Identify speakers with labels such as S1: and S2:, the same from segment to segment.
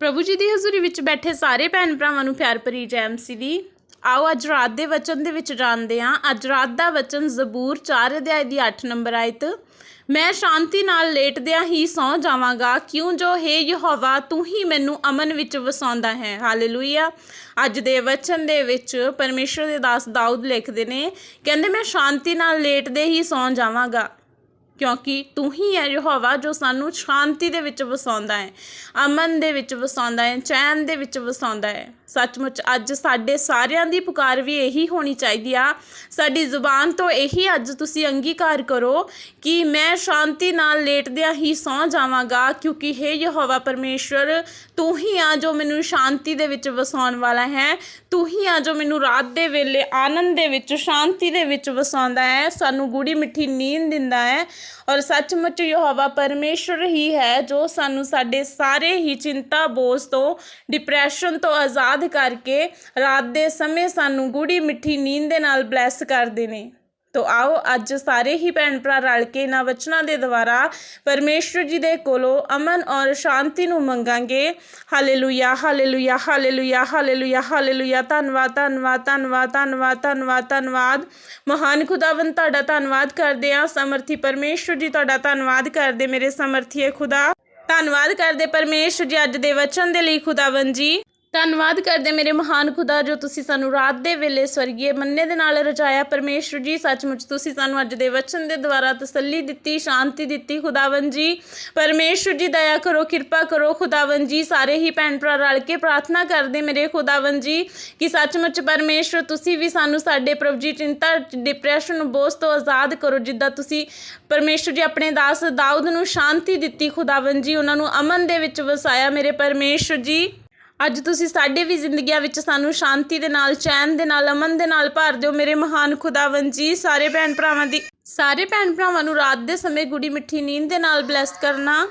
S1: ਪ੍ਰਭੂ ਜੀ ਦੀ ਹਜ਼ੂਰੀ ਵਿੱਚ ਬੈਠੇ ਸਾਰੇ ਭੈਣ ਭਰਾਵਾਂ ਨੂੰ ਪਿਆਰ ਭਰੀ ਜੈ ਮਸੀਹ ਦੀ। ਆਓ ਅੱਜ ਰਾਤ ਦੇ ਵਚਨ ਦੇ ਵਿੱਚ ਜਾਣਦੇ ਹਾਂ। ਅੱਜ ਰਾਤ ਦਾ ਵਚਨ ਜ਼ਬੂਰ 4 ਅਧਿਆਇ ਦੀ 8 ਨੰਬਰ ਆਇਤ। ਮੈਂ ਸ਼ਾਂਤੀ ਨਾਲ ਲੇਟਦਿਆਂ ਹੀ ਸੌ ਜਾਵਾਂਗਾ। ਕਿਉਂ ਜੋ ਹੈ ਯਹੋਵਾ, ਤੂੰ ਹੀ ਮੈਨੂੰ ਅਮਨ ਵਿੱਚ ਵਸਾਉਂਦਾ ਹੈ। ਹਾਲੇਲੂਇਆ। ਅੱਜ ਦੇ ਵਚਨ ਦੇ ਵਿੱਚ ਪਰਮੇਸ਼ਰ ਦੇ ਦਾਸ ਦਾਊਦ ਲਿਖਦੇ ਨੇ, ਕਹਿੰਦੇ ਮੈਂ ਸ਼ਾਂਤੀ ਨਾਲ ਲੇਟਦੇ ਹੀ ਸੌ ਜਾਵਾਂਗਾ। ਕਿਉਂਕਿ ਤੂੰ ਹੀ ਹੈ ਯਹੋਵਾ ਜੋ ਸਾਨੂੰ ਸ਼ਾਂਤੀ ਦੇ ਵਿੱਚ ਵਸਾਉਂਦਾ ਹੈ, ਅਮਨ ਦੇ ਵਿੱਚ ਵਸਾਉਂਦਾ ਹੈ, ਚੈਨ ਦੇ ਵਿੱਚ ਵਸਾਉਂਦਾ ਹੈ। ਸੱਚਮੁੱਚ ਅੱਜ ਸਾਡੇ ਸਾਰਿਆਂ ਦੀ ਪੁਕਾਰ ਵੀ ਇਹੀ ਹੋਣੀ ਚਾਹੀਦੀ ਆ। ਸਾਡੀ ਜ਼ੁਬਾਨ ਤੋਂ ਇਹੀ ਅੱਜ ਤੁਸੀਂ ਅੰਗੀਕਾਰ ਕਰੋ ਕਿ ਮੈਂ ਸ਼ਾਂਤੀ ਨਾਲ ਲੇਟਦਿਆਂ ਹੀ ਸੌ ਜਾਵਾਂਗਾ, ਕਿਉਂਕਿ ਹੈ ਯਹੋਵਾ ਪਰਮੇਸ਼ਵਰ, ਤੂੰ ਹੀ ਆ ਜੋ ਮੈਨੂੰ ਸ਼ਾਂਤੀ ਦੇ ਵਿੱਚ ਵਸਾਉਣ ਵਾਲਾ ਹੈ। ਤੂੰ ਹੀ ਆ ਜੋ ਮੈਨੂੰ ਰਾਤ ਦੇ ਵੇਲੇ ਆਨੰਦ ਦੇ ਵਿੱਚ, ਸ਼ਾਂਤੀ ਦੇ ਵਿੱਚ ਵਸਾਉਂਦਾ ਹੈ। ਸਾਨੂੰ ਗੂੜੀ ਮਿੱਠੀ ਨੀਂਦ ਦਿੰਦਾ ਹੈ। ਔਰ ਸੱਚਮੁੱਚ ਯਹੋਵਾ ਪਰਮੇਸ਼ਵਰ ਹੀ ਹੈ ਜੋ ਸਾਨੂੰ ਸਾਡੇ ਸਾਰੇ ਹੀ ਚਿੰਤਾ, ਬੋਝ ਤੋਂ ਡਿਪਰੈਸ਼ਨ ਤੋਂ ਆਜ਼ਾਦ ਕਰਕੇ ਰਾਤ ਦੇ ਸਮੇਂ ਸਾਨੂੰ ਗੂੜੀ ਮਿੱਠੀ ਨੀਂਦ ਦੇ ਨਾਲ ਬਲੈਸ ਕਰਦੇ ਨੇ। ਤੋ ਆਓ ਅੱਜ ਸਾਰੇ ਹੀ ਭੈਣ ਭਰਾ ਰਲ ਕੇ ਇਹਨਾਂ ਵਚਨਾਂ ਦੇ ਦੁਆਰਾ ਪਰਮੇਸ਼ਵਰ ਜੀ ਦੇ ਕੋਲੋਂ ਅਮਨ ਔਰ ਸ਼ਾਂਤੀ ਨੂੰ ਮੰਗਾਂਗੇ। Hallelujah hallelujah hallelujah hallelujah hallelujah. ਧੰਨਵਾਦ ਧੰਨਵਾਦ ਧੰਨਵਾਦ ਧੰਨਵਾਦ ਧੰਨਵਾਦ ਧੰਨਵਾਦ। ਮਹਾਨ ਖੁਦਾਵੰਦ, ਤੁਹਾਡਾ ਧੰਨਵਾਦ ਕਰਦੇ ਹਾਂ। ਸਮਰਥੀ ਪਰਮੇਸ਼ਵਰ ਜੀ, ਤੁਹਾਡਾ ਧੰਨਵਾਦ ਕਰਦੇ ਮੇਰੇ ਸਮਰਥੀਏ ਖੁਦਾ। ਧੰਨਵਾਦ ਕਰਦੇ ਪਰਮੇਸ਼ਵਰ ਜੀ ਅੱਜ ਦੇ ਵਚਨ ਦੇ ਲਈ ਖੁਦਾਵੰਦ ਜੀ। ਧੰਨਵਾਦ ਕਰਦੇ ਮੇਰੇ ਮਹਾਨ ਖੁਦਾ ਜੋ ਤੁਸੀਂ ਸਾਨੂੰ ਰਾਤ ਦੇ ਵੇਲੇ ਸਵਰਗੀਏ ਮੰਨੇ ਦੇ ਨਾਲ ਰਜਾਇਆ ਪਰਮੇਸ਼ਵਰ ਜੀ, ਸੱਚਮੁੱਚ ਤੁਸੀਂ ਸਾਨੂੰ ਅੱਜ ਦੇ ਵਚਨ ਦੇ ਦੁਆਰਾ ਤਸੱਲੀ ਦਿੱਤੀ, ਸ਼ਾਂਤੀ ਦਿੱਤੀ, ਖੁਦਾਵੰਦ ਜੀ। ਪਰਮੇਸ਼ਵਰ ਜੀ, ਦਇਆ ਕਰੋ, ਕਿਰਪਾ ਕਰੋ, ਖੁਦਾਵੰਦ ਜੀ। ਸਾਰੇ ਹੀ ਭੈਣ ਭਰਾ ਰਲ ਕੇ ਪ੍ਰਾਰਥਨਾ ਕਰਦੇ ਮੇਰੇ ਖੁਦਾਵੰਦ ਜੀ, ਕਿ ਸੱਚਮੁੱਚ ਪਰਮੇਸ਼ਵਰ ਤੁਸੀਂ ਵੀ ਸਾਨੂੰ ਸਾਡੇ ਪ੍ਰਭ ਜੀ ਚਿੰਤਾ ਡਿਪਰੈਸ਼ਨ ਬੋਝ ਤੋਂ ਆਜ਼ਾਦ ਕਰੋ, ਜਿੱਦਾਂ ਤੁਸੀਂ ਪਰਮੇਸ਼ਵਰ ਜੀ ਆਪਣੇ ਦਾਸ ਦਾਊਦ ਨੂੰ ਸ਼ਾਂਤੀ ਦਿੱਤੀ, ਖੁਦਾਵੰਦ ਜੀ। ਉਹਨਾਂ ਨੂੰ ਅਮਨ ਦੇ ਵਿੱਚ ਵਸਾਇਆ ਮੇਰੇ ਪਰਮੇਸ਼ਵਰ ਜੀ। ਅੱਜ ਤੁਸੀਂ ਸਾਡੇ ਵੀ ਜ਼ਿੰਦਗੀਆਂ ਵਿੱਚ ਸਾਨੂੰ ਸ਼ਾਂਤੀ ਦੇ ਨਾਲ, ਚੈਨ ਦੇ ਨਾਲ, ਅਮਨ ਦੇ ਨਾਲ ਭਰ ਦਿਓ, ਮੇਰੇ ਮਹਾਨ ਖੁਦਾਵੰਦ ਜੀ, ਸਾਰੇ ਭੈਣ ਭਰਾਵਾਂ ਦੀ, ਸਾਰੇ ਭੈਣ ਭਰਾਵਾਂ ਨੂੰ ਰਾਤ ਦੇ ਸਮੇਂ ਗੁੜੀ ਮਿੱਠੀ ਨੀਂਦ ਦੇ ਨਾਲ ਬਲੈਸ ਕਰਨਾ।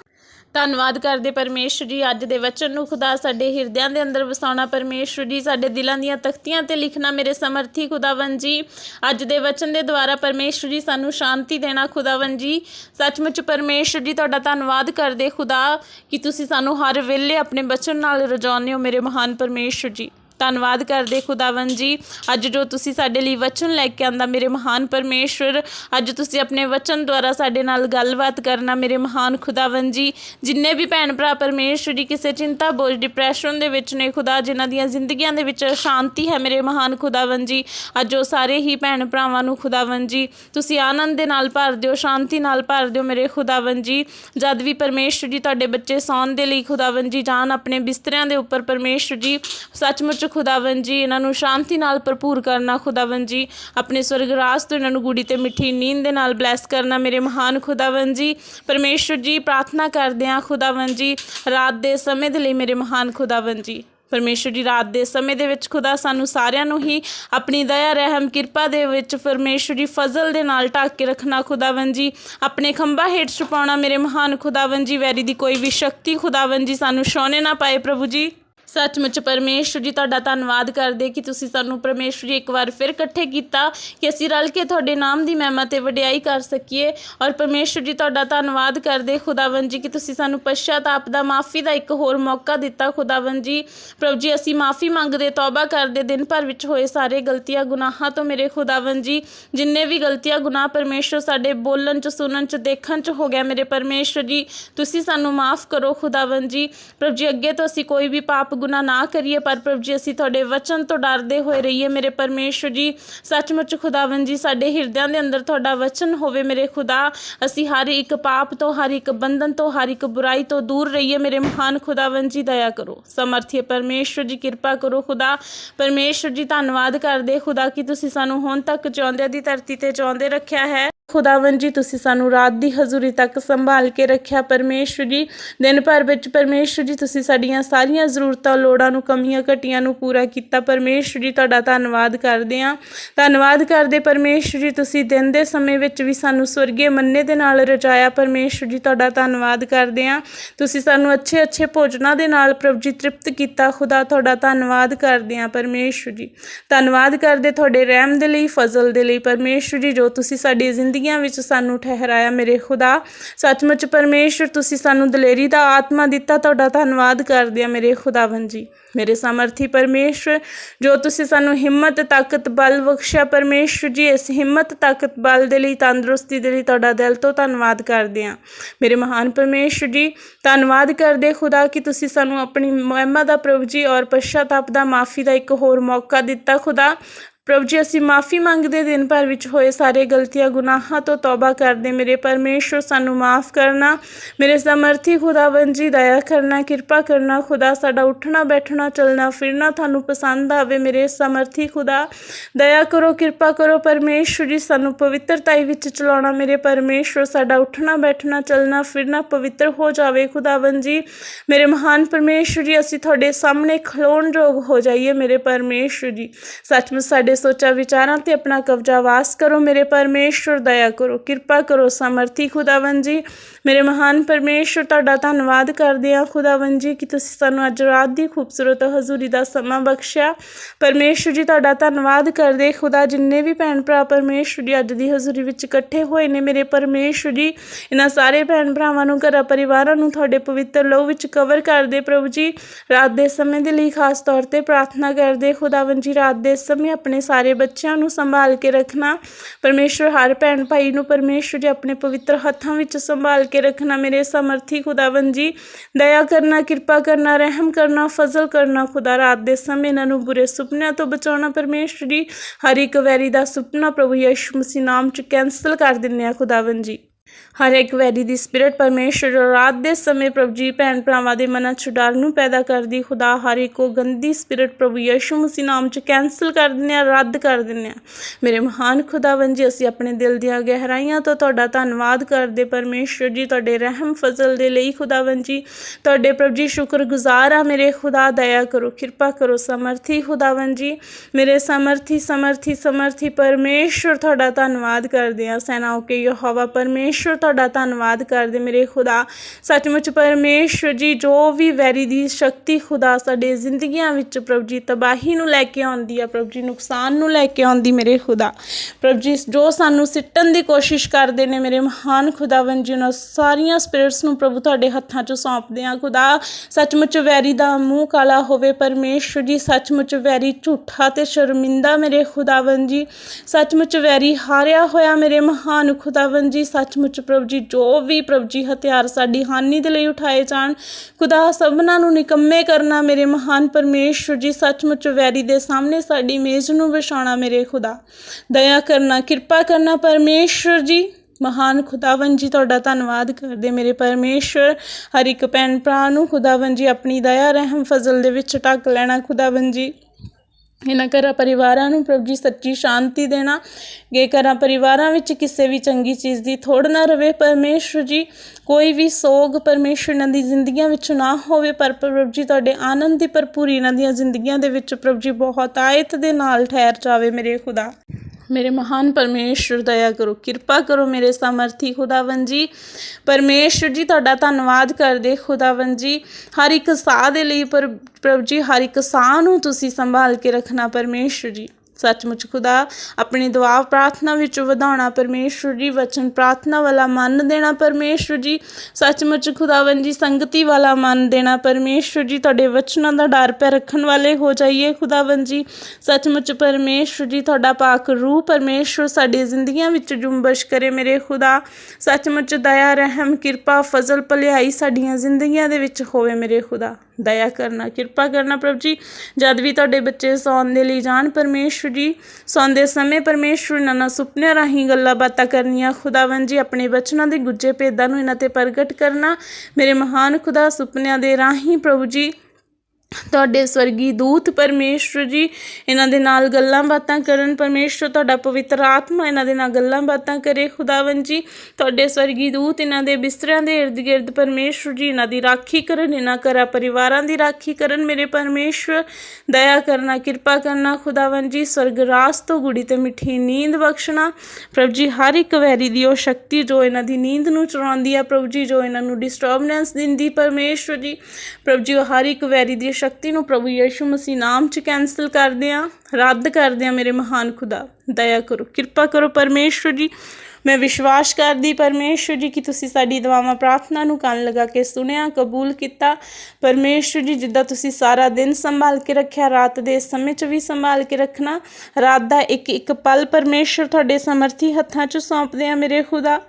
S1: ਧੰਨਵਾਦ ਕਰਦੇ ਪਰਮੇਸ਼ਵਰ ਜੀ ਅੱਜ ਦੇ ਵਚਨ ਨੂੰ ਖੁਦਾ ਸਾਡੇ ਹਿਰਦਿਆਂ ਦੇ ਅੰਦਰ ਵਸਾਉਣਾ। ਪਰਮੇਸ਼ਵਰ ਜੀ, ਸਾਡੇ ਦਿਲਾਂ ਦੀਆਂ ਤਖਤੀਆਂ ਤੇ ਲਿਖਣਾ ਮੇਰੇ ਸਮਰਥੀ ਖੁਦਾਵੰਦ ਜੀ। ਅੱਜ ਦੇ ਵਚਨ ਦੇ ਦੁਆਰਾ ਪਰਮੇਸ਼ਵਰ ਜੀ ਸਾਨੂੰ ਸ਼ਾਂਤੀ ਦੇਣਾ ਖੁਦਾਵੰਦ ਜੀ। ਸੱਚਮੁੱਚ ਪਰਮੇਸ਼ਵਰ ਜੀ, ਤੁਹਾਡਾ ਧੰਨਵਾਦ ਕਰਦੇ ਖੁਦਾ ਕਿ ਤੁਸੀਂ ਸਾਨੂੰ ਹਰ ਵੇਲੇ ਆਪਣੇ ਬਚਨ ਨਾਲ ਰਜਾਉਂਦੇ ਹੋ ਮੇਰੇ ਮਹਾਨ ਪਰਮੇਸ਼ਵਰ ਜੀ। ਧੰਨਵਾਦ ਕਰਦੇ ਖੁਦਾਵੰਦ ਜੀ। ਅੱਜ ਜੋ ਤੁਸੀਂ ਸਾਡੇ ਲਈ ਵਚਨ ਲੈ ਕੇ ਆਂਦਾ ਮੇਰੇ ਮਹਾਨ ਪਰਮੇਸ਼ਵਰ, ਅੱਜ ਤੁਸੀਂ ਆਪਣੇ ਵਚਨ ਦੁਆਰਾ ਸਾਡੇ ਨਾਲ ਗੱਲਬਾਤ ਕਰਨਾ ਮੇਰੇ ਮਹਾਨ ਖੁਦਾਵੰਦ ਜੀ। ਜਿੰਨੇ ਵੀ ਭੈਣ ਭਰਾ ਪਰਮੇਸ਼ਵਰ ਜੀ ਕਿਸੇ ਚਿੰਤਾ, ਬੋਝ ਡਿਪਰੈਸ਼ਨ ਦੇ ਵਿੱਚ ਨੇ ਖੁਦਾ, ਜਿਨ੍ਹਾਂ ਦੀਆਂ ਜ਼ਿੰਦਗੀਆਂ ਦੇ ਵਿੱਚ ਸ਼ਾਂਤੀ ਹੈ ਮੇਰੇ ਮਹਾਨ ਖੁਦਾਵੰਦ ਜੀ। ਅੱਜ ਉਹ ਸਾਰੇ ਹੀ ਭੈਣ ਭਰਾਵਾਂ ਨੂੰ ਖੁਦਾਵੰਦ ਜੀ, ਤੁਸੀਂ ਆਨੰਦ ਦੇ ਨਾਲ ਭਰ ਦਿਓ, ਸ਼ਾਂਤੀ ਨਾਲ ਭਰ ਦਿਓ ਮੇਰੇ ਖੁਦਾਵੰਦ ਜੀ। ਜਦ ਵੀ ਪਰਮੇਸ਼ਵਰ ਜੀ ਤੁਹਾਡੇ ਬੱਚੇ ਸੌਣ ਦੇ ਲਈ ਖੁਦਾਵੰਦ ਜੀ ਜਾਣ ਆਪਣੇ ਬਿਸਤਰਿਆਂ ਦੇ ਉੱਪਰ ਪਰਮੇਸ਼ਵਰ ਜੀ, ਸੱਚਮੁੱਚ ਖੁਦਾਵੰਦ ਜੀ, ਇਹਨਾਂ ਨੂੰ ਸ਼ਾਂਤੀ ਨਾਲ ਭਰਪੂਰ ਕਰਨਾ ਖੁਦਾਵੰਦ ਜੀ। ਆਪਣੇ ਸਵਰਗ ਰਾਜ ਤੋਂ ਇਹਨਾਂ ਨੂੰ ਗੁੜੀ ਤੇ ਮਿੱਠੀ ਨੀਂਦ ਦੇ ਨਾਲ ਬਲੈਸ ਕਰਨਾ ਮੇਰੇ ਮਹਾਨ ਖੁਦਾਵੰਦ ਜੀ। ਪਰਮੇਸ਼ਵਰ ਜੀ, ਪ੍ਰਾਰਥਨਾ ਕਰਦੇ ਹਾਂ ਖੁਦਾਵੰਦ ਜੀ, ਰਾਤ ਦੇ ਸਮੇਂ ਦੇ ਲਈ ਮੇਰੇ ਮਹਾਨ ਖੁਦਾਵੰਦ ਜੀ। ਪਰਮੇਸ਼ਵਰ ਜੀ, ਰਾਤ ਦੇ ਸਮੇਂ ਦੇ ਵਿੱਚ ਖੁਦਾ ਸਾਨੂੰ ਸਾਰਿਆਂ ਨੂੰ ਹੀ ਆਪਣੀ ਦਇਆ, ਰਹਿਮ, ਕਿਰਪਾ ਦੇ ਵਿੱਚ ਪਰਮੇਸ਼ਵਰ ਜੀ ਫਜ਼ਲ ਦੇ ਨਾਲ ਢੱਕ ਕੇ ਰੱਖਣਾ ਖੁਦਾਵੰਦ ਜੀ। ਆਪਣੇ ਖੰਭਾ ਹੇਠ ਛੁਪਾਉਣਾ ਮੇਰੇ ਮਹਾਨ ਖੁਦਾਵੰਦ ਜੀ। ਵੈਰੀ ਦੀ ਕੋਈ ਵੀ ਸ਼ਕਤੀ ਖੁਦਾਵੰਦ ਜੀ ਸਾਨੂੰ ਛੋਣੇ ਨਾ ਪਾਏ ਪ੍ਰਭੂ ਜੀ। ਸੱਚਮੁੱਚ ਪਰਮੇਸ਼ਵਰ ਜੀ ਤੁਹਾਡਾ ਧੰਨਵਾਦ ਕਰਦੇ ਕਿ ਤੁਸੀਂ ਸਾਨੂੰ ਪਰਮੇਸ਼ਵਰ ਜੀ ਇੱਕ ਵਾਰ ਫਿਰ ਇਕੱਠੇ ਕੀਤਾ ਕਿ ਅਸੀਂ ਰਲ ਕੇ ਤੁਹਾਡੇ ਨਾਮ ਦੀ ਮਹਿਮਾ ਤੇ ਵਡਿਆਈ ਕਰ ਸਕੀਏ ਔਰ ਪਰਮੇਸ਼ਵਰ ਜੀ ਤੁਹਾਡਾ ਧੰਨਵਾਦ ਕਰਦੇ ਖੁਦਾਵੰਦ ਜੀ ਕਿ ਤੁਸੀਂ ਸਾਨੂੰ ਪਛਤਾਪ ਦਾ, ਮਾਫੀ ਦਾ ਇੱਕ ਹੋਰ ਮੌਕਾ ਦਿੱਤਾ ਖੁਦਾਵੰਦ ਜੀ। ਪ੍ਰਭੂ ਜੀ, ਅਸੀਂ ਮਾਫੀ ਮੰਗਦੇ, ਤੌਬਾ ਕਰਦੇ, ਦਿਨ ਭਰ ਵਿੱਚ ਹੋਏ ਸਾਰੇ ਗਲਤੀਆਂ, ਗੁਨਾਹਾਂ ਤੋਂ ਮੇਰੇ ਖੁਦਾਵੰਦ ਜੀ, ਜਿੰਨੇ ਵੀ ਗਲਤੀਆਂ, ਗੁਨਾਹ ਪਰਮੇਸ਼ਵਰ ਸਾਡੇ ਬੋਲਣ ਚ, ਸੁਣਨ ਚ, ਦੇਖਣ ਚ ਹੋ ਗਿਆ ਮੇਰੇ ਪਰਮੇਸ਼ਵਰ ਜੀ, ਤੁਸੀਂ ਸਾਨੂੰ ਮਾਫ ਕਰੋ ਖੁਦਾਵੰਦ ਜੀ। ਪ੍ਰਭੂ ਜੀ, ਅੱਗੇ ਤੋਂ ਅਸੀਂ ਕੋਈ ਵੀ ਪਾਪ ਗੁਨਾਹ ਨਾ ਕਰੀਏ, ਪਰ ਪ੍ਰਭ ਜੀ, ਅਸੀਂ ਤੁਹਾਡੇ ਵਚਨ ਤੋਂ ਡਰਦੇ ਹੋਏ ਰਹੀਏ। ਮੇਰੇ ਪਰਮੇਸ਼ਵਰ ਜੀ, ਸੱਚਮੁੱਚ ਖੁਦਾਵੰਦ ਜੀ, ਸਾਡੇ ਹਿਰਦਿਆਂ ਦੇ ਅੰਦਰ ਤੁਹਾਡਾ ਵਚਨ ਹੋਵੇ ਮੇਰੇ ਖੁਦਾ। ਅਸੀਂ ਹਰ ਇੱਕ ਪਾਪ ਤੋਂ, ਹਰ ਇੱਕ ਬੰਧਨ ਤੋਂ, ਹਰ ਇੱਕ ਬੁਰਾਈ ਤੋਂ ਦੂਰ ਰਹੀਏ। ਮੇਰੇ ਮਹਾਨ ਖੁਦਾਵੰਦ ਜੀ, ਦਇਆ ਕਰੋ। ਸਮਰਥੀ ਪਰਮੇਸ਼ਵਰ ਜੀ, ਕਿਰਪਾ ਕਰੋ ਖੁਦਾ। ਪਰਮੇਸ਼ਵਰ ਜੀ, ਧੰਨਵਾਦ ਕਰਦੇ ਖੁਦਾ ਕਿ ਤੁਸੀਂ ਸਾਨੂੰ ਹੁਣ ਤੱਕ ਚਾਹੁੰਦਿਆਂ ਦੀ ਧਰਤੀ ਤੇ ਚਾਹੁੰਦੇ ਰੱਖਿਆ ਹੈ। ਖੁਦਾਵੰਦ ਜੀ, ਤੁਸੀਂ ਸਾਨੂੰ ਰਾਤ ਦੀ ਹਜ਼ੂਰੀ ਤੱਕ ਸੰਭਾਲ ਕੇ ਰੱਖਿਆ। ਪਰਮੇਸ਼ਵਰ ਜੀ, ਦਿਨ ਭਰ ਵਿੱਚ ਪਰਮੇਸ਼ਵਰ ਜੀ, ਤੁਸੀਂ ਸਾਡੀਆਂ ਸਾਰੀਆਂ ਜ਼ਰੂਰਤਾਂ ਲੋੜਾਂ ਨੂੰ, ਕਮੀਆਂ ਘਟੀਆਂ ਨੂੰ ਪੂਰਾ ਕੀਤਾ। ਪਰਮੇਸ਼ਵਰ ਜੀ, ਤੁਹਾਡਾ ਧੰਨਵਾਦ ਕਰਦੇ ਹਾਂ। ਧੰਨਵਾਦ ਕਰਦੇ ਪਰਮੇਸ਼ਵਰ ਜੀ, ਤੁਸੀਂ ਦਿਨ ਦੇ ਸਮੇਂ ਵਿੱਚ ਵੀ ਸਾਨੂੰ ਸਵਰਗੀ ਮੰਨੇ ਦੇ ਨਾਲ ਰਜਾਇਆ। ਪਰਮੇਸ਼ਵਰ ਜੀ, ਤੁਹਾਡਾ ਧੰਨਵਾਦ ਕਰਦੇ ਹਾਂ। ਤੁਸੀਂ ਸਾਨੂੰ ਅੱਛੇ ਅੱਛੇ ਭੋਜਨਾਂ ਦੇ ਨਾਲ ਪ੍ਰਭੂ ਜੀ ਤ੍ਰਿਪਤ ਕੀਤਾ। ਖੁਦਾ, ਤੁਹਾਡਾ ਧੰਨਵਾਦ ਕਰਦੇ ਹਾਂ ਪਰਮੇਸ਼ਵਰ ਜੀ। ਧੰਨਵਾਦ ਕਰਦੇ ਤੁਹਾਡੇ ਰਹਿਮ ਦੇ ਲਈ, ਫਜ਼ਲ ਦੇ ਲਈ ਪਰਮੇਸ਼ਵਰ ਜੀ, ਜੋ ਤੁਸੀਂ ਸਾਡੀ ਜ਼ਿੰਦਗੀਆਂ ਵਿੱਚ ਸਾਨੂੰ ਠਹਿਰਾਇਆ ਮੇਰੇ ਖੁਦਾ। ਸੱਚਮੁੱਚ ਪਰਮੇਸ਼ਰ, ਤੁਸੀਂ ਸਾਨੂੰ ਦਲੇਰੀ ਦਾ ਆਤਮਾ ਦਿੱਤਾ। ਤੁਹਾਡਾ ਧੰਨਵਾਦ ਕਰਦੇ ਹਾਂ ਮੇਰੇ ਖੁਦਾਵੰ ਜੀ ਮੇਰੇ ਸਮਰਥੀ ਪਰਮੇਸ਼ਰ, ਜੋ ਤੁਸੀਂ ਸਾਨੂੰ ਹਿੰਮਤ, ਤਾਕਤ, ਬਲ ਬਖਸ਼ਿਆ ਪਰਮੇਸ਼ਰ ਜੀ, ਇਸ ਹਿੰਮਤ, ਤਾਕਤ, ਬਲ ਦੇ ਲਈ, ਤੰਦਰੁਸਤੀ ਦੇ ਲਈ ਤੁਹਾਡਾ ਦਿਲ ਤੋਂ ਧੰਨਵਾਦ ਕਰਦੇ ਹਾਂ। ਮੇਰੇ ਮਹਾਨ ਪਰਮੇਸ਼ਰ ਜੀ, ਧੰਨਵਾਦ ਕਰਦੇ ਖੁਦਾ ਕਿ ਤੁਸੀਂ ਸਾਨੂੰ ਆਪਣੀ ਮਹਿਮਾ ਦਾ ਪ੍ਰਭੂ ਜੀ ਔਰ ਪਛਤਾਪ ਦਾ ਮਾਫੀ ਦਾ ਇੱਕ ਹੋਰ ਮੌਕਾ ਦਿੱਤਾ। ਖੁਦਾ ਪ੍ਰਭੂ ਜੀ, ਅਸੀਂ ਮਾਫੀ ਮੰਗਦੇ ਦਿਨ ਭਰ ਵਿੱਚ ਹੋਏ ਸਾਰੇ ਗਲਤੀਆਂ, ਗੁਨਾਹਾਂ ਤੋਂ ਤੌਬਾ ਕਰਦੇ ਮੇਰੇ ਪਰਮੇਸ਼ਰ ਸਾਨੂੰ ਮਾਫ ਕਰਨਾ, ਮੇਰੇ ਸਮਰਥੀ ਖੁਦਾਵੰਦ ਜੀ, ਦਇਆ ਕਰਨਾ, ਕਿਰਪਾ ਕਰਨਾ, ਖੁਦਾ ਸਾਡਾ ਉੱਠਣਾ, ਬੈਠਣਾ, ਚੱਲਣਾ, ਫਿਰਨਾ ਤੁਹਾਨੂੰ ਪਸੰਦ ਆਵੇ। ਮੇਰੇ ਸਮਰਥੀ ਖੁਦਾ, ਦਇਆ ਕਰੋ, ਕਿਰਪਾ ਕਰੋ ਪਰਮੇਸ਼ਰ ਜੀ, ਸਾਨੂੰ ਪਵਿੱਤਰਤਾਈ ਵਿੱਚ ਚਲਾਉਣਾ। ਮੇਰੇ ਪਰਮੇਸ਼ਰ ਸਾਡਾ ਉੱਠਣਾ, ਬੈਠਣਾ, ਚੱਲਣਾ, ਫਿਰਨਾ ਪਵਿੱਤਰ ਹੋ ਜਾਵੇ। ਖੁਦਾਵੰਦ ਜੀ, ਮੇਰੇ ਮਹਾਨ ਪਰਮੇਸ਼ਰ ਜੀ, ਅਸੀਂ ਤੁਹਾਡੇ ਸਾਹਮਣੇ ਖਲੋਣ ਯੋਗ ਹੋ ਜਾਈਏ। ਮੇਰੇ ਪਰਮੇਸ਼ਰ ਜੀ, ਸੱਚਮੁੱਚ ਸਾਡੇ ਸੋਚਾਂ ਵਿਚਾਰਾਂ ਤੇ ਆਪਣਾ ਕਬਜ਼ਾ ਵਾਸ ਕਰੋ। ਮੇਰੇ ਪਰਮੇਸ਼ਰ, ਦਇਆ ਕਰੋ, ਕਿਰਪਾ ਕਰੋ, ਸਮਰਥੀ ਖੁਦਾਵੰਦ ਜੀ। ਮੇਰੇ ਮਹਾਨ ਪਰਮੇਸ਼ਰ, ਤੁਹਾਡਾ ਧੰਨਵਾਦ ਕਰਦੇ ਹਾਂ ਖੁਦਾਵੰਦ ਜੀ, ਕਿ ਤੁਸੀਂ ਸਾਨੂੰ ਅੱਜ ਰਾਤ ਦੀ ਖੂਬਸੂਰਤ ਹਜ਼ੂਰੀ ਦਾ ਸਮਾਂ ਬਖਸ਼ਿਆ। ਪਰਮੇਸ਼ਰ ਜੀ, ਤੁਹਾਡਾ ਧੰਨਵਾਦ ਕਰਦੇ ਖੁਦਾ, ਜਿੰਨੇ ਵੀ ਭੈਣ ਭਰਾ ਪਰਮੇਸ਼ਰ ਜੀ ਅੱਜ ਦੀ ਹਜ਼ੂਰੀ ਵਿੱਚ ਇਕੱਠੇ ਹੋਏ ਨੇ, ਮੇਰੇ ਪਰਮੇਸ਼ਰ ਜੀ, ਇਹਨਾਂ ਸਾਰੇ ਭੈਣ ਭਰਾਵਾਂ ਨੂੰ, ਘਰਾਂ ਪਰਿਵਾਰਾਂ ਨੂੰ ਤੁਹਾਡੇ ਪਵਿੱਤਰ ਲਹੂ ਵਿੱਚ ਕਵਰ ਕਰਦੇ ਪ੍ਰਭੂ ਜੀ। ਰਾਤ ਦੇ ਸਮੇਂ ਦੇ ਲਈ ਖਾਸ ਤੌਰ ਤੇ ਪ੍ਰਾਰਥਨਾ ਕਰਦੇ ਖੁਦਾਵੰਦ ਜੀ, ਰਾਤ ਦੇ ਸਮੇਂ ਆਪਣੇ ਸਾਰੇ ਬੱਚਿਆਂ ਨੂੰ ਸੰਭਾਲ ਕੇ ਰੱਖਣਾ ਪਰਮੇਸ਼ਰ ਹਰ ਭੈਣ ਭਾਈ ਨੂੰ ਪਰਮੇਸ਼ਰ ਜੀ ਆਪਣੇ ਪਵਿੱਤਰ ਹੱਥਾਂ ਵਿੱਚ ਸੰਭਾਲ ਕੇ ਰੱਖਣਾ, ਮੇਰੇ ਸਮਰਥੀ ਖੁਦਾਵੰਦ ਜੀ, ਦਇਆ ਕਰਨਾ, ਕਿਰਪਾ ਕਰਨਾ, ਰਹਿਮ ਕਰਨਾ, ਫਜ਼ਲ ਕਰਨਾ, ਖੁਦਾ ਰਾਤ ਦੇ ਸਮੇਂ ਇਹਨਾਂ ਨੂੰ ਬੁਰੇ ਸੁਪਨਿਆਂ ਤੋਂ ਬਚਾਉਣਾ ਪਰਮੇਸ਼ਰ ਜੀ, ਹਰ ਇੱਕ ਵੈਰੀ ਦਾ ਸੁਪਨਾ ਪ੍ਰਭੂ ਯਿਸੂ ਮਸੀਹ ਨਾਮ ਚ ਕੈਂਸਲ ਕਰ ਦਿੰਦੇ ਆ ਖੁਦਾਵੰਦ ਜੀ। ਹਰ ਇੱਕ ਵੈਰੀ ਦੀ ਸਪਿਰਿਟ ਪਰਮੇਸ਼ਰ ਰਾਤ ਦੇ ਸਮੇਂ ਪ੍ਰਭੂ ਜੀ ਭੈਣ ਭਰਾਵਾਂ ਦੇ ਮਨਾਂ 'ਚ ਡਰ ਨੂੰ ਪੈਦਾ ਕਰਦੀ, ਖੁਦਾ ਹਰ ਇੱਕ ਉਹ ਗੰਦੀ ਸਪਿਰਿਟ ਪ੍ਰਭੂ ਯਿਸੂ ਮਸੀਹ ਨਾਮ 'ਚ ਕੈਂਸਲ ਕਰ ਦਿੰਦੇ ਆ, ਰੱਦ ਕਰ ਦਿੰਦੇ ਆ। ਮੇਰੇ ਮਹਾਨ ਖੁਦਾਵੰਦ ਜੀ, ਅਸੀਂ ਆਪਣੇ ਦਿਲ ਦੀਆਂ ਗਹਿਰਾਈਆਂ ਤੋਂ ਤੁਹਾਡਾ ਧੰਨਵਾਦ ਕਰਦੇ ਪਰਮੇਸ਼ਰ ਜੀ, ਤੁਹਾਡੇ ਰਹਿਮ ਫਜ਼ਲ ਦੇ ਲਈ ਖੁਦਾਵੰਦ ਜੀ, ਤੁਹਾਡੇ ਪ੍ਰਭੂ ਜੀ ਸ਼ੁਕਰਗੁਜ਼ਾਰ ਆ ਮੇਰੇ ਖੁਦਾ, ਦਇਆ ਕਰੋ, ਕਿਰਪਾ ਕਰੋ, ਸਮਰਥੀ ਖੁਦਾਵੰਦ ਜੀ। ਮੇਰੇ ਸਮਰਥੀ ਸਮਰਥੀ ਸਮਰਥੀ ਪਰਮੇਸ਼ਰ ਤੁਹਾਡਾ ਧੰਨਵਾਦ ਕਰਦੇ ਆ ਸੈਨਾਓ ਕੇ ਯਹੋਵਾ ਪਰਮੇਸ਼ਰ ਤੁਹਾਡਾ ਧੰਨਵਾਦ ਕਰਦੇ ਮੇਰੇ ਖੁਦਾ। ਸੱਚਮੁੱਚ ਪਰਮੇਸ਼ਰ ਜੀ, ਜੋ ਵੀ ਵੈਰੀ ਦੀ ਸ਼ਕਤੀ ਖੁਦਾ ਸਾਡੇ ਜ਼ਿੰਦਗੀਆਂ ਵਿੱਚ ਪ੍ਰਭੂ ਜੀ, ਤਬਾਹੀ ਨੂੰ ਲੈ ਕੇ ਆਉਂਦੀ ਆ, ਪ੍ਰਭੂ ਜੀ ਨੁਕਸਾਨ ਨੂੰ ਲੈ ਕੇ ਆਉਂਦੀ ਮੇਰੇ ਖੁਦਾ। ਪ੍ਰਭੂ ਜੀ, ਜੋ ਸਾਨੂੰ ਸਿੱਟਣ ਦੀ ਕੋਸ਼ਿਸ਼ ਕਰਦੇ ਨੇ ਮੇਰੇ ਮਹਾਨ ਖੁਦਾਵੰਦ ਜੀ, ਉਹਨਾਂ ਸਾਰੀਆਂ ਸਪਿਰਿਟਸ ਨੂੰ ਪ੍ਰਭੂ ਤੁਹਾਡੇ ਹੱਥਾਂ 'ਚ ਸੌਂਪਦੇ ਆ ਖੁਦਾ। ਸੱਚਮੁੱਚ ਵੈਰੀ ਦਾ ਮੂੰਹ ਕਾਲਾ ਹੋਵੇ ਪਰਮੇਸ਼ਰ ਜੀ, ਸੱਚਮੁੱਚ ਵੈਰੀ ਝੂਠਾ ਤੇ ਸ਼ਰਮਿੰਦਾ ਮੇਰੇ ਖੁਦਾਵੰਦ ਜੀ। ਸੱਚਮੁੱਚ ਵੈਰੀ ਹਾਰਿਆ ਹੋਇਆ ਮੇਰੇ ਮਹਾਨ ਖੁਦਾਵੰਦ ਜੀ, ਸੱਚਮੁੱਚ ਪ੍ਰਭੂ ਜੀ, ਜੋ ਵੀ ਪ੍ਰਭ ਜੀ ਹਥਿਆਰ ਸਾਡੀ ਹਾਨੀ ਦੇ ਲਈ ਉਠਾਏ ਜਾਣ, ਖੁਦਾ ਸਭਨਾਂ ਨੂੰ ਨਿਕੰਮੇ ਕਰਨਾ ਮੇਰੇ ਮਹਾਨ ਪਰਮੇਸ਼ਰ ਜੀ, ਸੱਚਮੁੱਚ ਵੈਰੀ ਦੇ ਸਾਹਮਣੇ ਸਾਡੀ ਮੇਜ਼ ਨੂੰ ਵਿਛਾਉਣਾ ਮੇਰੇ ਖੁਦਾ। ਦਇਆ ਕਰਨਾ, ਕਿਰਪਾ ਕਰਨਾ ਪਰਮੇਸ਼ਰ ਜੀ। ਮਹਾਨ ਖੁਦਾਵੰ ਜੀ, ਤੁਹਾਡਾ ਧੰਨਵਾਦ ਕਰਦੇ ਮੇਰੇ ਪਰਮੇਸ਼ਰ। ਹਰ ਇੱਕ ਭੈਣ ਭਰਾ ਨੂੰ ਖੁਦਾਵੰ ਜੀ, ਆਪਣੀ ਦਇਆ, ਰਹਿਮ, ਫਜ਼ਲ ਦੇ ਵਿੱਚ ਢੱਕ ਲੈਣਾ ਖੁਦਾਵੰ ਜੀ। ਇਹਨਾਂ ਘਰਾਂ ਪਰਿਵਾਰਾਂ ਨੂੰ ਪ੍ਰਭੂ ਜੀ ਸੱਚੀ ਸ਼ਾਂਤੀ ਦੇਣਾ ਗੇ ਘਰਾਂ ਪਰਿਵਾਰਾਂ ਵਿੱਚ ਕਿਸੇ ਵੀ ਚੰਗੀ ਚੀਜ਼ ਦੀ ਥੋੜ ਨਾ ਰਵੇ, ਪਰਮੇਸ਼ਰ ਜੀ, ਕੋਈ ਵੀ ਸੋਗ ਪਰਮੇਸ਼ਰ ਇਹਨਾਂ ਦੀ ਜ਼ਿੰਦਗੀਆਂ ਵਿੱਚ ਨਾ ਹੋਵੇ, ਪਰ ਪ੍ਰਭੂ ਜੀ ਤੁਹਾਡੇ ਆਨੰਦ ਦੀ ਭਰਪੂਰੀ ਇਹਨਾਂ ਦੀਆਂ ਜ਼ਿੰਦਗੀਆਂ ਦੇ ਵਿੱਚ ਪ੍ਰਭੂ ਜੀ ਬਹੁਤ ਆਇਤ ਦੇ ਨਾਲ ਠਹਿਰ ਜਾਵੇ ਮੇਰੇ ਖੁਦਾ। ਮੇਰੇ ਮਹਾਨ ਪਰਮੇਸ਼ਰ, ਦਇਆ ਕਰੋ, ਕਿਰਪਾ ਕਰੋ ਮੇਰੇ ਸਮਰਥੀ ਖੁਦਾਵੰ ਜੀ। ਪਰਮੇਸ਼ਰ ਜੀ, ਤੁਹਾਡਾ ਧੰਨਵਾਦ ਕਰਦੇ ਖੁਦਾਵੰ ਜੀ। ਹਰ ਇੱਕ ਸਾਹ ਦੇ ਲਈ ਪਰ ਪ੍ਰਭੂ ਜੀ, ਹਰ ਇੱਕ ਸਾਹ ਨੂੰ ਤੁਸੀਂ ਸੰਭਾਲ ਕੇ ਰੱਖਣਾ ਪਰਮੇਸ਼ਰ ਜੀ। ਸੱਚਮੁੱਚ ਖੁਦਾ, ਆਪਣੀ ਦੁਆ ਪ੍ਰਾਰਥਨਾ ਵਿੱਚ ਵਧਾਉਣਾ ਪਰਮੇਸ਼ਰ ਜੀ, ਵਚਨ ਪ੍ਰਾਰਥਨਾ ਵਾਲਾ ਮਨ ਦੇਣਾ ਪਰਮੇਸ਼ਰ ਜੀ, ਸੱਚਮੁੱਚ ਖੁਦਾਵੰ ਜੀ ਸੰਗਤੀ ਵਾਲਾ ਮਨ ਦੇਣਾ ਪਰਮੇਸ਼ਰ ਜੀ, ਤੁਹਾਡੇ ਵਚਨਾਂ ਦਾ ਡਰ ਪੈ ਰੱਖਣ ਵਾਲੇ ਹੋ ਜਾਈਏ ਖੁਦਾਵੰ ਜੀ ਸੱਚਮੁੱਚ ਪਰਮੇਸ਼ਰ ਜੀ, ਤੁਹਾਡਾ ਪਾਕ ਰੂਹ ਪਰਮੇਸ਼ਰ ਸਾਡੀ ਜ਼ਿੰਦਗੀਆਂ ਵਿੱਚ ਜੁੰਬਸ਼ ਕਰੇ ਮੇਰੇ ਖੁਦਾ, ਸੱਚਮੁੱਚ ਦਇਆ, ਰਹਿਮ, ਕਿਰਪਾ, ਫਜ਼ਲ, ਭਲਾਈ ਸਾਡੀਆਂ ਜ਼ਿੰਦਗੀਆਂ ਦੇ ਵਿੱਚ ਹੋਵੇ ਮੇਰੇ ਖੁਦਾ, ਦਇਆ ਕਰਨਾ, ਕਿਰਪਾ ਕਰਨਾ ਪ੍ਰਭ ਜੀ, ਜਦ ਵੀ ਤੁਹਾਡੇ ਬੱਚੇ ਸੌਣ ਦੇ ਲਈ ਜਾਣ ਪਰਮੇਸ਼ਰ ਜੀ ਸੌਂਦੇ ਸਮੇਂ ਪਰਮੇਸ਼ਰ ਨਾਲ ਸੁਪਨਿਆਂ ਰਾਹੀਂ ਗੱਲਾਂ ਬਾਤਾਂ ਕਰਨੀਆਂ ਖੁਦਾਵੰਦ ਜੀ ਆਪਣੇ ਬਚਨਾਂ ਦੇ ਗੁੱਜੇ ਭੇਦਾਂ ਨੂੰ ਇਹਨਾਂ ਤੇ ਪ੍ਰਗਟ ਕਰਨਾ ਮੇਰੇ ਮਹਾਨ ਖੁਦਾ ਸੁਪਨਿਆਂ ਦੇ ਰਾਹੀਂ ਪ੍ਰਭੂ ਜੀ ਤੁਹਾਡੇ ਸਵਰਗੀ ਦੂਤ ਪਰਮੇਸ਼ਰ ਜੀ, ਇਹਨਾਂ ਦੇ ਨਾਲ ਗੱਲਾਂ ਬਾਤਾਂ ਕਰਨ ਪਰਮੇਸ਼ਰ ਤੁਹਾਡਾ ਪਵਿੱਤਰ ਆਤਮਾ ਇਹਨਾਂ ਦੇ ਨਾਲ ਗੱਲਾਂ ਬਾਤਾਂ ਕਰੇ ਖੁਦਾਵੰ ਜੀ। ਤੁਹਾਡੇ ਸਵਰਗੀ ਦੂਤ ਇਹਨਾਂ ਦੇ ਬਿਸਤਰਿਆਂ ਦੇ ਇਰਦ ਗਿਰਦ ਪਰਮੇਸ਼ਰ ਜੀ, ਇਹਨਾਂ ਦੀ ਰਾਖੀ ਕਰਨ, ਇਹਨਾਂ ਘਰਾਂ ਪਰਿਵਾਰਾਂ ਦੀ ਰਾਖੀ ਕਰਨ ਮੇਰੇ ਪਰਮੇਸ਼ਰ ਦਇਆ ਕਰਨਾ, ਕਿਰਪਾ ਕਰਨਾ ਖੁਦਾਵੰ ਜੀ, ਸਵਰਗ ਰਾਸ ਤੋਂ ਗੁੜੀ ਤੇ ਮਿੱਠੀ ਨੀਂਦ ਬਖਸ਼ਣਾ। ਪ੍ਰਭ ਜੀ, ਹਰ ਇੱਕ ਵੈਰੀ ਦੀ ਉਹ ਸ਼ਕਤੀ ਜੋ ਇਹਨਾਂ ਦੀ ਨੀਂਦ ਨੂੰ ਚੁਰਾਉਂਦੀ ਆ, ਪ੍ਰਭੂ ਜੀ, ਜੋ ਇਹਨਾਂ ਨੂੰ ਡਿਸਟਰਬਨੈਂਸ ਦਿੰਦੀ ਪਰਮੇਸ਼ਰ ਜੀ। ਪ੍ਰਭੂ ਜੀ, ਉਹ ਹਰ ਇੱਕ ਵੈਰੀ ਦੀ ਸ਼ਕਤੀ ਨੂੰ ਪ੍ਰਭੂ ਯਿਸੂ ਮਸੀਹ ਨਾਮ 'ਚ ਕੈਨਸਲ ਕਰਦੇ ਆ ਰੱਦ ਕਰਦੇ ਆ ਮੇਰੇ ਮਹਾਨ ਖੁਦਾ। ਦਇਆ ਕਰੋ, ਕਿਰਪਾ ਕਰੋ ਪਰਮੇਸ਼ਰ ਜੀ। ਮੈਂ ਵਿਸ਼ਵਾਸ ਕਰਦੀ ਪਰਮੇਸ਼ਵਰ ਜੀ ਕਿ ਤੁਸੀਂ ਸਾਡੀ ਦੁਆਵਾਂ ਪ੍ਰਾਰਥਨਾ ਨੂੰ ਕੰਨ ਲਗਾ ਕੇ ਸੁਣਿਆ, ਕਬੂਲ ਕੀਤਾ। ਪਰਮੇਸ਼ਵਰ ਜੀ, ਜਿੱਦਾਂ ਤੁਸੀਂ ਸਾਰਾ ਦਿਨ ਸੰਭਾਲ ਕੇ ਰੱਖਿਆ, ਰਾਤ ਦੇ ਸਮੇਂ 'ਚ ਵੀ ਸੰਭਾਲ ਕੇ ਰੱਖਣਾ। ਰਾਤ ਦਾ ਇੱਕ ਇੱਕ ਪਲ ਪਰਮੇਸ਼ਵਰ ਤੁਹਾਡੇ ਸਮਰਥੀ ਹੱਥਾਂ 'ਚ ਸੌਂਪਦੇ ਆ ਮੇਰੇ ਖੁਦਾ।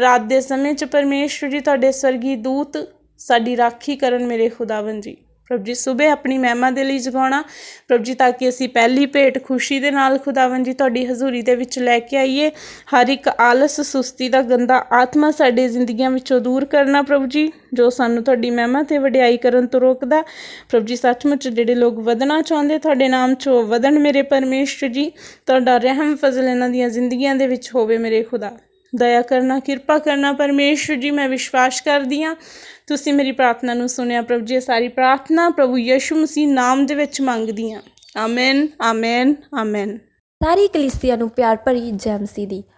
S1: ਰਾਤ ਦੇ ਸਮੇਂ 'ਚ ਪਰਮੇਸ਼ਵਰ ਜੀ, ਤੁਹਾਡੇ ਸਵਰਗੀ ਦੂਤ ਸਾਡੀ ਰਾਖੀ ਕਰਨ ਮੇਰੇ ਖੁਦਾਵੰ ਜੀ। ਪ੍ਰਭੂ ਜੀ ਸਵੇਰ ਆਪਣੀ ਮਹਿਮਾ ਦੇ ਲਈ ਜਗਾਉਣਾ। ਪ੍ਰਭੂ ਜੀ, ਤਾਂ ਕਿ ਅਸੀਂ ਪਹਿਲੀ ਭੇਟ ਖੁਸ਼ੀ ਦੇ ਨਾਲ ਖੁਦਾਵੰ ਜੀ, ਤੁਹਾਡੀ ਹਜ਼ੂਰੀ ਦੇ ਵਿੱਚ ਲੈ ਕੇ ਆਈਏ। ਹਰ ਇੱਕ ਆਲਸ, ਸੁਸਤੀ ਦਾ ਗੰਦਾ ਆਤਮਾ ਸਾਡੇ ਜ਼ਿੰਦਗੀਆਂ ਵਿੱਚੋਂ ਦੂਰ ਕਰਨਾ ਪ੍ਰਭੂ ਜੀ, ਜੋ ਸਾਨੂੰ ਤੁਹਾਡੀ ਮਹਿਮਾ ਤੇ ਵਡਿਆਈ ਕਰਨ ਤੋਂ ਰੋਕਦਾ। ਪ੍ਰਭੂ ਜੀ, ਸੱਚਮੁੱਚ ਜਿਹੜੇ ਲੋਕ ਵਧਣਾ ਚਾਹੁੰਦੇ, ਤੁਹਾਡੇ ਨਾਮ 'ਚੋਂ ਵਧਣ ਮੇਰੇ ਪਰਮੇਸ਼ਰ ਜੀ। ਤੁਹਾਡਾ ਰਹਿਮ ਫਜ਼ਲ ਇਹਨਾਂ ਦੀਆਂ ਜ਼ਿੰਦਗੀਆਂ ਦੇ ਵਿੱਚ ਹੋਵੇ ਮੇਰੇ ਖੁਦਾ। ਦਇਆ ਕਰਨਾ, ਕਿਰਪਾ ਕਰਨਾ, ਪਰਮੇਸ਼ਰ ਜੀ, ਮੈਂ ਵਿਸ਼ਵਾਸ ਕਰਦੀ ਹਾਂ। ਤੁਸੀਂ ਮੇਰੀ ਪ੍ਰਾਰਥਨਾ ਨੂੰ ਸੁਣਿਆ, ਪ੍ਰਭੂ ਜੀ, ਇਹ ਸਾਰੀ ਪ੍ਰਾਰਥਨਾ ਪ੍ਰਭੂ ਯਿਸੂ ਮਸੀਹ ਨਾਮ ਦੇ ਵਿੱਚ ਮੰਗਦੀ ਹਾਂ। ਆਮੇਨ ਆਮੇਨ ਆਮੇਨ
S2: ਸਾਰੀ ਕਲੀਸਿਆ ਨੂੰ ਪਿਆਰ ਭਰੀ ਜੈ ਮਸੀਹ ਦੀ।